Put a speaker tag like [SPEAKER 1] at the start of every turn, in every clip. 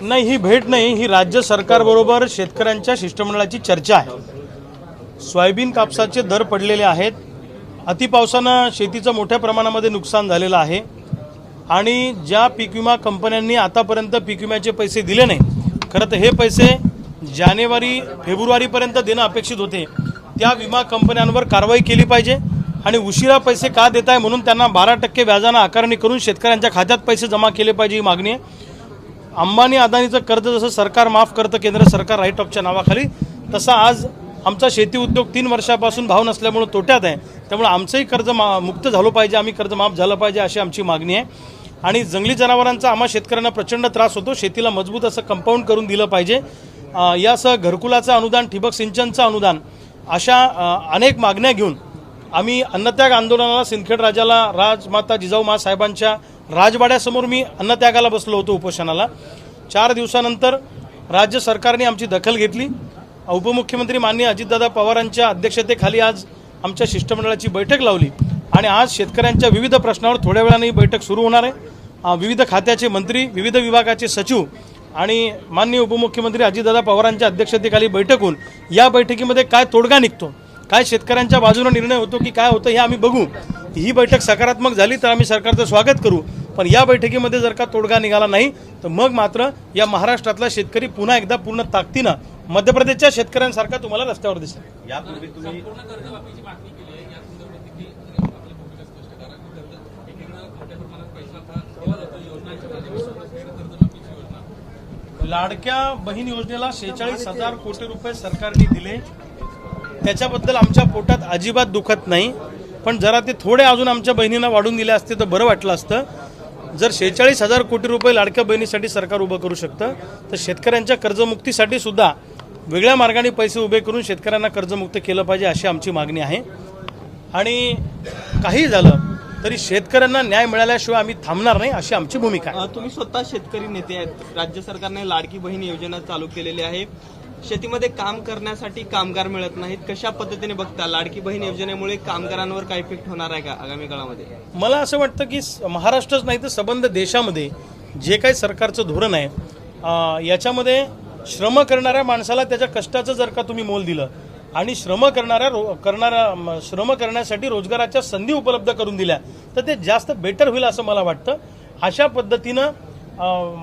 [SPEAKER 1] नाही ही भेट नाही ही राज्य सरकारबरोबर शेतकऱ्यांच्या शिष्टमंडळाची चर्चा आहे. सोयाबीन कापसाचे दर पडलेले आहेत. अतिपावसानं शेतीचं मोठ्या प्रमाणामध्ये नुकसान झालेलं आहे. आणि ज्या पीक विमा कंपन्यांनी आतापर्यंत पीक विम्याचे पैसे दिले नाही खरं तर हे पैसे जानेवारी फेब्रुवारीपर्यंत देणं अपेक्षित होते. त्या विमा कंपन्यांवर कारवाई केली पाहिजे आणि उशिरा पैसे का देत आहे म्हणून त्यांना बारा टक्के व्याजानं आकारणी करून शेतकऱ्यांच्या खात्यात पैसे जमा केले पाहिजे ही मागणी आहे. अंबानी अदानीचं कर्ज जसं सरकार माफ करतं केंद्र सरकार राईट ऑफच्या नावाखाली तसा आज आमचा शेती उद्योग तीन वर्षापासून भाव नसल्यामुळं तोट्यात आहे. त्यामुळे आमचंही कर्ज मा मुक्त झालं पाहिजे आम्ही कर्ज माफ झालं पाहिजे अशी आमची मागणी आहे. आणि जंगली जनावरांचा आम्हा शेतकऱ्यांना प्रचंड त्रास होतो शेतीला मजबूत असं कंपाऊंड करून दिलं पाहिजे. यासह घरकुलाचं अनुदान ठिबक सिंचनचं अनुदान अशा अनेक मागण्या घेऊन आम्ही अन्नत्याग आंदोलनाला सिंदखेड राजाला राजमाता जिजाऊ मासाहेबांच्या राजवाड्यासमोर मी अन्नत्यागाला बसलो होतो उपोषणाला. चार दिवसानंतर राज्य सरकारने आमची दखल घेतली. उपमुख्यमंत्री माननीय अजितदादा पवारांच्या अध्यक्षतेखाली आज आमच्या शिष्टमंडळाची बैठक लावली आणि आज शेतकऱ्यांच्या विविध प्रश्नावर थोड्या वेळाने ही बैठक सुरू होणार आहे. विविध खात्याचे मंत्री विविध विभागाचे सचिव आणि माननीय उपमुख्यमंत्री अजितदादा पवारांच्या अध्यक्षतेखाली बैठक होऊन या बैठकीमध्ये काय तोडगा निघतो काय शेतकऱ्यांच्या बाजूने निर्णय होतो की काय होतं हे आम्ही बघू. ही बैठक सकारात्मक झाली तर आम्ही सरकारचं स्वागत करू. पण या बैठकीमध्ये जर का तोडगा निघाला नाही तर मग मात्र या महाराष्ट्रातला शेतकरी पुन्हा एकदा पूर्ण ताकदीनं मध्य प्रदेशच्या शेतकऱ्यांसारखा तुम्हाला रस्त्यावर दिसेल
[SPEAKER 2] यापूर्वी तुम्ही
[SPEAKER 1] लाडक्या बहीण योजनेला शेहेचाळीस हजार कोटी रुपये सरकारने दिले. त्याच्याबद्दल आमच्या पोटात अजिबात दुखत नाही. पण जरा ते थोडे अजून आमच्या बहिणींना वाढून दिले असते तर बरं वाटलं असतं. जर शेहेचाळीस हजार कोटी रुपये लाडक्या बहिणीसाठी सरकार उभं करू शकतं तर शेतकऱ्यांच्या कर्जमुक्तीसाठी सुद्धा वेगळ्या मार्गाने पैसे उभे करून शेतकऱ्यांना कर्जमुक्त केलं पाहिजे अशी आमची मागणी आहे. आणि काही झालं तरी शेतकऱ्यांना न्याय मिळाल्याशिवाय आम्ही थांबणार नाही अशी आमची भूमिका आहे.
[SPEAKER 3] तुम्ही स्वतः शेतकरी नेते आहेत. राज्य सरकारने लाडकी बहीण योजना चालू केलेली आहे. शेतीमध्ये काम करण्यासाठी कामगार मिळत नाहीत. कशा पद्धतीने बघता? लाडकी बहीण योजनेमुळे कामगारांवर काय इफेक्ट होणार आहे का आगामी काळामध्ये?
[SPEAKER 1] मला असं वाटतं की स- महाराष्ट्रच नाही तर संबंध देशामध्ये जे काही सरकारचं धोरण आहे याच्यामध्ये श्रम करणाऱ्या माणसाला त्याच्या कष्टाचं जर का तुम्ही मोल दिलं आणि श्रम करणाऱ्या रो करणाऱ्या म, श्रम करण्यासाठी रोजगाराच्या संधी उपलब्ध करून दिल्या तर ते जास्त बेटर होईल असं मला वाटतं. अशा पद्धतीनं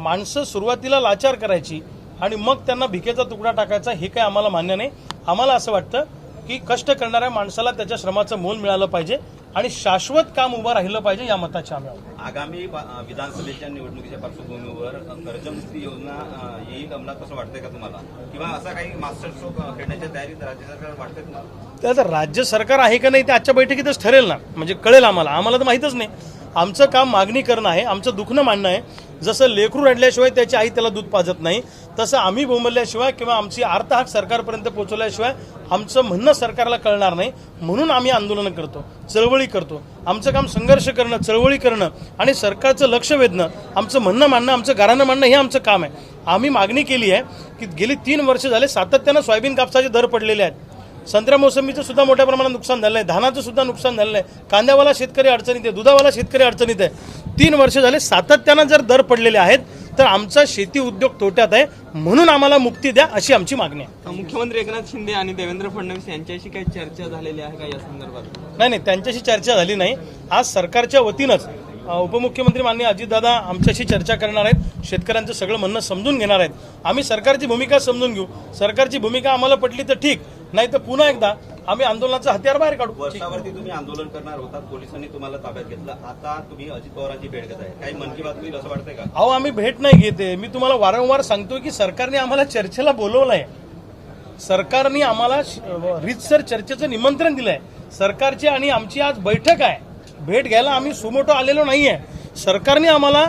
[SPEAKER 1] माणसं सुरुवातीला लाचार करायची आणि मग त्यांना भिकेचा तुकडा टाकायचा हे काही आम्हाला मान्य नाही. आम्हाला असं वाटतं की कष्ट करणाऱ्या माणसाला त्याच्या श्रमाचं मोल मिळालं पाहिजे आणि शाश्वत काम उभं राहिलं पाहिजे या मताचे आम्ही.
[SPEAKER 2] आगामी विधानसभेच्या निवडणुकीच्या पार्श्वभूमीवर कर्जमुक्ती योजना येईल अंमलात असं वाटतंय का तुम्हाला? किंवा असा काही मास्टर स्ट्रोक खेळण्याच्या तयारीत राज्य सरकार वाटतंय तुम्हाला
[SPEAKER 1] ते आता राज्य सरकार आहे का नाही ते आजच्या बैठकीतच ठरेल ना. म्हणजे कळेल आम्हाला. आम्हाला तर माहीतच नाही. आमचं काम मागणी करणं आहे आमचं दुखणं मांडणं आहे. जसं लेकरू रडल्याशिवाय त्याची आई त्याला दूध पाजत नाही तसं आम्ही बोंबलल्याशिवाय किंवा आमची आर्तहाक सरकारपर्यंत पोहोचवल्याशिवाय आमचं म्हणणं सरकारला कळणार नाही. म्हणून आम्ही आंदोलनं करतो चळवळी करतो. आमचं काम संघर्ष करणं चळवळी करणं आणि सरकारचं लक्ष वेधणं आमचं म्हणणं मांडणं आमचं घरानं मांडणं हे आमचं काम आहे. आम्ही मागणी केली आहे की गेली तीन वर्ष झाले सातत्यानं सोयाबीन कापसाचे दर पडलेले आहेत. संत्र्या मोसंबीचं सुद्धा मोठ्या प्रमाणात नुकसान झालं आहे धानाचं सुद्धा नुकसान झालं आहे कांद्यावाला शेतकरी अडचणीत आहे दुधावाला शेतकरी अडचणीत आहे. तीन वर्ष झाले सातत्यानं जर दर पडलेले आहेत तर आमचा शेती उद्योग तोट्यात आहे म्हणून आम्हाला मुक्ती द्या अशी आमची मागणी आहे.
[SPEAKER 3] मुख्यमंत्री एकनाथ शिंदे आणि देवेंद्र फडणवीस यांच्याशी काही चर्चा झालेली आहे का या संदर्भात?
[SPEAKER 1] नाही नाही त्यांच्याशी चर्चा झाली नाही. आज सरकारच्या वतीनंच उपमुख्यमंत्री माननीय अजितदादा आमच्याशी चर्चा करणार आहेत. शेतकऱ्यांचं सगळं म्हणणं समजून घेणार आहेत. आम्ही सरकारची भूमिका समजून घेऊ. सरकारची भूमिका आम्हाला पटली तर ठीक नाही तर पुन्हा एकदा आम्ही आंदोलनाचं हत्यार बाहेर काढू.
[SPEAKER 2] वर्षावरती तुम्ही आंदोलन करणार होतात पोलिसांनी तुम्हाला ताब्यात घेतलं. आता तुम्ही अजित पवारांची भेट घेत आहे काही मन की बात होईल असं वाटतंय का?
[SPEAKER 1] अहो आम्ही भेट नाही घेते. मी तुम्हाला वारंवार सांगतोय की सरकारने आम्हाला चर्चेला बोलवलंय. सरकारने आम्हाला रीतसर चर्चेचं निमंत्रण दिलंय. सरकारची आणि आमची आज बैठक आहे. भेट घ्यायला आम्ही सुमोटो आलेलो नाहीये. सरकारने आम्हाला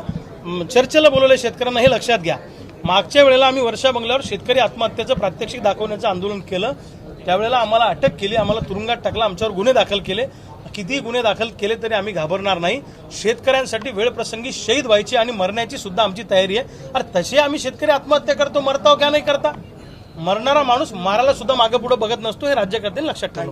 [SPEAKER 1] चर्चेला बोलवलंय शेतकऱ्यांना हे लक्षात घ्या. मागच्या वेळेला आम्ही वर्षा बंगल्यावर शेतकरी आत्महत्येचं प्रात्यक्षिक दाखवण्याचं आंदोलन केलं. त्यावेळेला आम्हाला अटक केली आम्हाला तुरुंगात टाकला आमच्यावर गुन्हे दाखल केले. कितीही गुन्हे दाखल केले तरी आम्ही घाबरणार नाही. शेतकऱ्यांसाठी वेळ प्रसंगी शहीद व्हायची आणि मरण्याची सुद्धा आमची तयारी आहे. अरे तसे आम्ही शेतकरी आत्महत्या करतो मरताव का नाही करता? मरणारा माणूस मारायला सुद्धा मागे पुढे बघत नसतो हे राज्यकर्त्यांनी लक्षात ठेवा.